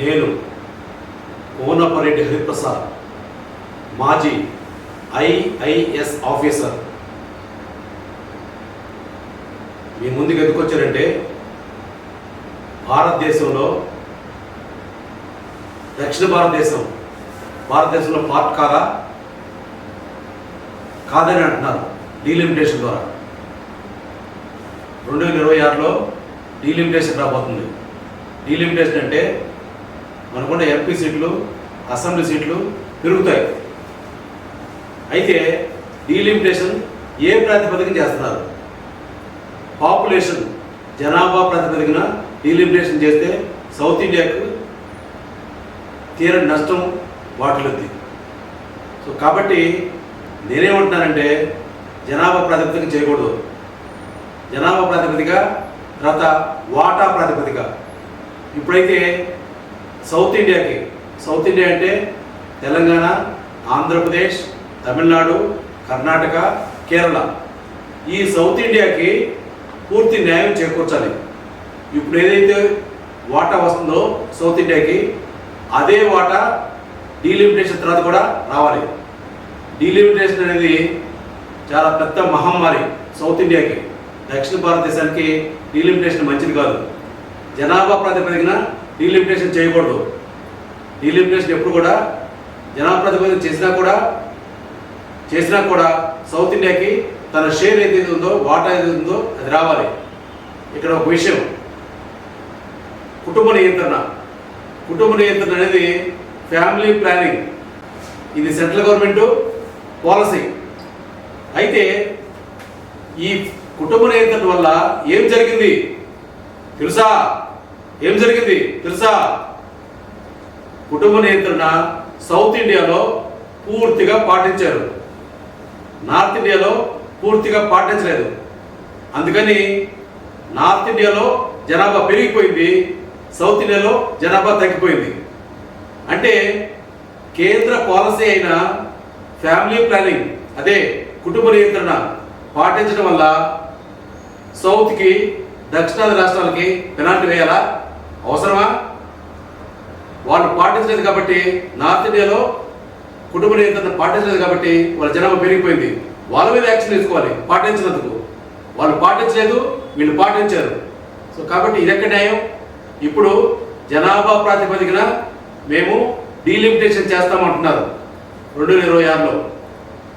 నేను కోనపరెడ్డి హరిప్రసాద్ మాజీ IIS officer. మీ ముందుకు ఎందుకు వచ్చారంటే భారతదేశంలో దక్షిణ భారతదేశం భారతదేశంలో పార్ట్ కాదా? కాదని అంటున్నారు డీలిమిటేషన్ ద్వారా. రెండు వేల ఇరవై ఆరులో డీలిమిటేషన్ రాబోతుంది. డీలిమిటేషన్ అంటే మనకున్న ఎంపీ సీట్లు అసెంబ్లీ సీట్లు పెరుగుతాయి. అయితే డీలిమిటేషన్ ఏ ప్రాతిపదికన చేస్తున్నారు? పాపులేషన్ జనాభా ప్రాతిపదికన డీలిమిటేషన్ చేస్తే సౌత్ ఇండియాకు తీరని నష్టం వాటిల్లుద్ది. సో కాబట్టి నేనేమంటున్నానంటే జనాభా ప్రాతిపదిక చేయకూడదు. జనాభా ప్రాతిపదిక తర్వాత వాటా ప్రాతిపదిక. ఇప్పుడైతే సౌత్ ఇండియాకి. సౌత్ ఇండియా అంటే తెలంగాణ ఆంధ్రప్రదేశ్ తమిళనాడు కర్ణాటక కేరళ. ఈ సౌత్ ఇండియాకి పూర్తి న్యాయం చేకూర్చాలి. ఇప్పుడు ఏదైతే వాటా వస్తుందో సౌత్ ఇండియాకి అదే వాటా డీలిమిటేషన్ తర్వాత కూడా రావాలి. డీలిమిటేషన్ అనేది చాలా పెద్ద మహమ్మారి సౌత్ ఇండియాకి. దక్షిణ భారతదేశానికి డీలిమిటేషన్ మంచిది కాదు. జనాభా ప్రాతిపదికన డీలిమిటేషన్ చేయకూడదు. డీలిమిటేషన్ ఎప్పుడు కూడా జనాభా చేసినా కూడా చేసినా కూడా సౌత్ ఇండియాకి తన షేర్ ఏదైతే ఉందో వాటా ఏదైతే ఉందో అది రావాలి. ఇక్కడ ఒక విషయం. కుటుంబ నియంత్రణ. కుటుంబ నియంత్రణ అనేది ఫ్యామిలీ ప్లానింగ్. ఇది సెంట్రల్ గవర్నమెంట్ పాలసీ. అయితే ఈ కుటుంబ నియంత్రణ వల్ల ఏం జరిగింది? తెలుసా? ఏం జరిగింది తెలుసా? కుటుంబ నియంత్రణ సౌత్ ఇండియాలో పూర్తిగా పాటించారు. నార్త్ ఇండియాలో పూర్తిగా పాటించలేదు. అందుకని నార్త్ ఇండియాలో జనాభా పెరిగిపోయింది సౌత్ ఇండియాలో జనాభా తగ్గిపోయింది. అంటే కేంద్ర పాలసీ అయిన ఫ్యామిలీ ప్లానింగ్ అదే కుటుంబ నియంత్రణ పాటించడం వల్ల సౌత్కి దక్షిణాది రాష్ట్రాలకి పెనాల్టీ వేయాలా? అవసరమా? వాళ్ళు పాటించలేదు కాబట్టి నార్త్ ఇండియాలో కుటుంబ నియంత్రణ పాటించలేదు కాబట్టి వాళ్ళ జనాభా పెరిగిపోయింది. వాళ్ళ మీద యాక్షన్ తీసుకోవాలి పాటించినందుకు. వాళ్ళు పాటించలేదు వీళ్ళు పాటించారు. సో కాబట్టి ఇదెక్క న్యాయం. ఇప్పుడు జనాభా ప్రాతిపదికన మేము డీలిమిటేషన్ చేస్తామంటున్నారు రెండు వేల ఇరవై ఆరులో.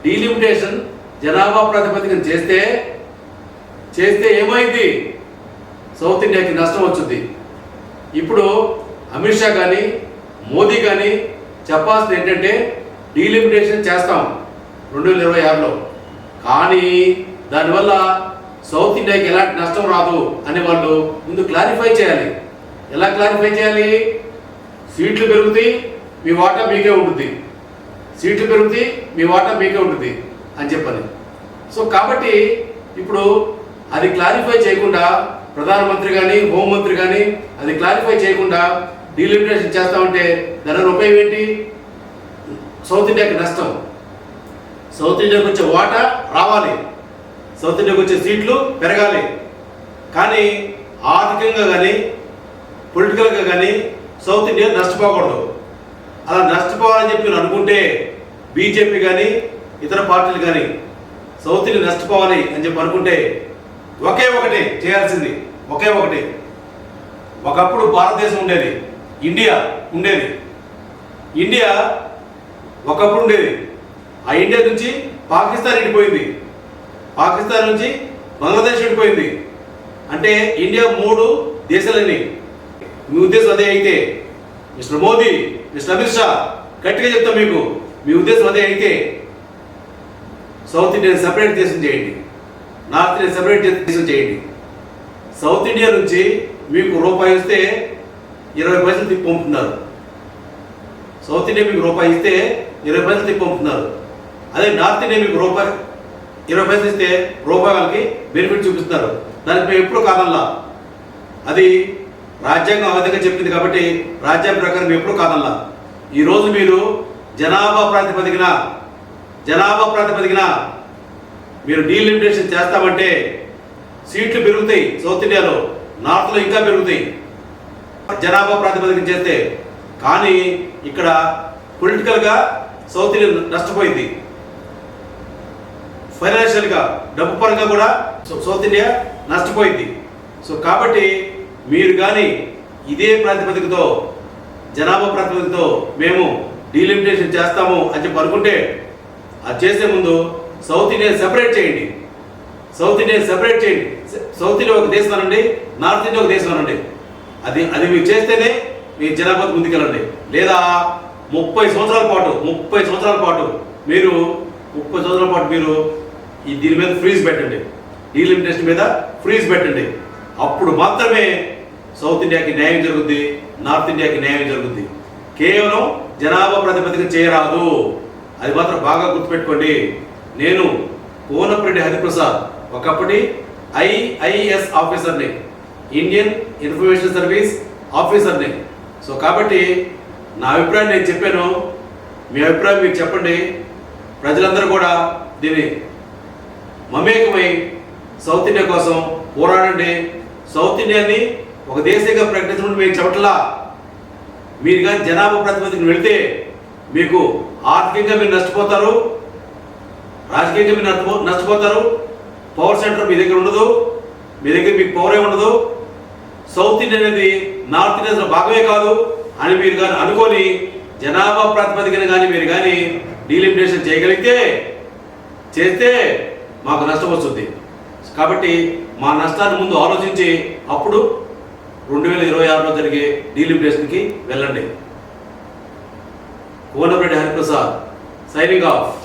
డీలిమిటేషన్ జనాభా ప్రాతిపదికన చేస్తే చేస్తే ఏమైంది? సౌత్ ఇండియాకి నష్టం వచ్చింది. ఇప్పుడు అమిత్ షా కానీ మోదీ కానీ చెప్పాల్సింది ఏంటంటే డీలిమిటేషన్ చేస్తాం రెండు వేల ఇరవై ఆరులో. కానీ దానివల్ల సౌత్ ఇండియాకి ఎలాంటి నష్టం రాదు అని వాళ్ళు ముందు క్లారిఫై చేయాలి. ఎలా క్లారిఫై చేయాలి? సీట్లు పెరుగుతాయి మీ వాటా మీకే ఉంటుంది సీట్లు పెరుగుతాయి మీ వాటా మీకే ఉంటుంది అని చెప్పని. సో కాబట్టి ఇప్పుడు అది క్లారిఫై చేయకుండా ప్రధానమంత్రి కానీ హోంమంత్రి కానీ అది క్లారిఫై చేయకుండా డీలిమిటేషన్ చేస్తామంటే దాని ఉపయోగం ఏంటి? సౌత్ ఇండియాకి నష్టం. సౌత్ ఇండియాకి వచ్చే వాటా రావాలి. సౌత్ ఇండియాకి వచ్చే సీట్లు పెరగాలి. కానీ ఆర్థికంగా కానీ పొలిటికల్గా కానీ సౌత్ ఇండియా నష్టపోకూడదు. అలా నష్టపోవాలని చెప్పి అనుకుంటే బీజేపీ కానీ ఇతర పార్టీలు కానీ సౌత్ ఇండియా నష్టపోవాలి అని చెప్పి అనుకుంటే ఒకే ఒకటి చేయాల్సింది. ఒకే ఒకటి. ఒకప్పుడు భారతదేశం ఉండేది. ఇండియా ఉండేది. ఇండియా ఒకప్పుడు ఉండేది. ఆ ఇండియా నుంచి పాకిస్తాన్ వెళ్ళిపోయింది. పాకిస్తాన్ నుంచి బంగ్లాదేశ్ వెళ్ళిపోయింది. అంటే ఇండియా మూడు దేశాలని. మీ ఉద్దేశం అదే అయితే. మిస్టర్ మోదీ మిస్టర్ అమిత్ షా గట్టిగా చెప్తాం మీకు. మీ ఉద్దేశం అదే అయితే. సౌత్ ఇండియన్ సెపరేట్ దేశం చేయండి. నార్త్ ఇండియన్ సెపరేట్ దేశం చేయండి. సౌత్ ఇండియా నుంచి మీకు రూపాయి ఇస్తే ఇరవై పైసలు తిప్పి పంపుతున్నారు. సౌత్ ఇండియా మీకు రూపాయి ఇస్తే ఇరవై పైసలు తిప్పి పంపుతున్నారు. అదే నార్త్ ఇండియా మీకు రూపాయి ఇరవై పైసలు ఇస్తే రూపాయి వాళ్ళకి బెనిఫిట్ చూపిస్తున్నారు. దానికి మేము ఎప్పుడు కాదల్లా అది రాజ్యాంగం ఆ విధంగా చెప్పింది కాబట్టి రాజ్యాంగ ప్రకారం మేము ఎప్పుడు కాదల్లా ఈరోజు మీరు జనాభా ప్రాతిపదికన జనాభా ప్రాతిపదికన మీరు డీలిమిటేషన్ చేస్తామంటే సీట్లు పెరుగుతాయి సౌత్ ఇండియాలో నార్త్లో ఇంకా పెరుగుతాయి. జనాభా ప్రాతిపదికన చేస్తే కానీ ఇక్కడ పొలిటికల్గా సౌత్ ఇండియా నష్టపోయింది. ఫైనాన్షియల్గా డబ్బు పరంగా కూడా సౌత్ ఇండియా నష్టపోయింది. సో కాబట్టి మీరు కానీ ఇదే ప్రాతిపదికతో జనాభా ప్రాతిపదికతో మేము డీలిమిటేషన్ చేస్తాము అని చెప్పి అనుకుంటే అది చేసే ముందు సౌత్ ఇండియా సెపరేట్ చేయండి. సౌత్ ఇండియా సెపరేట్ చేయండి సౌత్ ఇండియా ఒక దేశం అనండి నార్త్ ఇండియా ఒక దేశం అనండి. అది అది మీరు చేస్తేనే మీ జనాభా ముందుకెళ్ళండి. లేదా ముప్పై సంవత్సరాల పాటు ముప్పై సంవత్సరాల పాటు మీరు ముప్పై సంవత్సరాల పాటు మీరు ఈ దీని మీద ఫ్రీజ్ పెట్టండి. డీలిమిటేషన్ మీద ఫ్రీజ్ పెట్టండి. అప్పుడు మాత్రమే సౌత్ ఇండియాకి న్యాయం జరుగుద్ది నార్త్ ఇండియాకి న్యాయం జరుగుద్ది. కేవలం జనాభా ప్రాతిపదిక చేయరాదు. అది మాత్రం బాగా గుర్తుపెట్టుకోండి. నేను కోనప్రెడ్డి హరిప్రసాద్ ఒకప్పటి ఐఐఎస్ ఆఫీసర్ని ఇండియన్ ఇన్ఫర్మేషన్ సర్వీస్ ఆఫీసర్ని సో కాబట్టి నా అభిప్రాయం నేను చెప్పాను. మీ అభిప్రాయం మీకు చెప్పండి. ప్రజలందరూ కూడా దీన్ని మమేకమై సౌత్ ఇండియా కోసం పోరాడండి. సౌత్ ఇండియాని ఒక దేశంగా ప్రకటించడం మేము చెప్పట్లా. మీరు కానీ జనాభా ప్రాతిపదికన వెళితే మీకు ఆర్థికంగా మీరు నష్టపోతారు. రాజకీయంగా మీరు నష్టపో నష్టపోతారు. పవర్ సెంటర్ మీ దగ్గర ఉండదు. మీ దగ్గర మీకు పవరే ఉండదు. సౌత్ ఇండియన్ అనేది నార్త్ ఇండియాలో భాగమే కాదు. అని మీరు కానీ అనుకొని జనాభా ప్రాతిపదికన కానీ మీరు కానీ డీలిమిటేషన్ చేయగలిగితే చేస్తే మాకు నష్టం వస్తుంది. కాబట్టి మా నష్టాన్ని ముందు ఆలోచించి అప్పుడు రెండు వేల ఇరవై ఆరులో జరిగే డీలిమిటేషన్కి వెళ్ళండి. Konareddy Hariprasad signing off.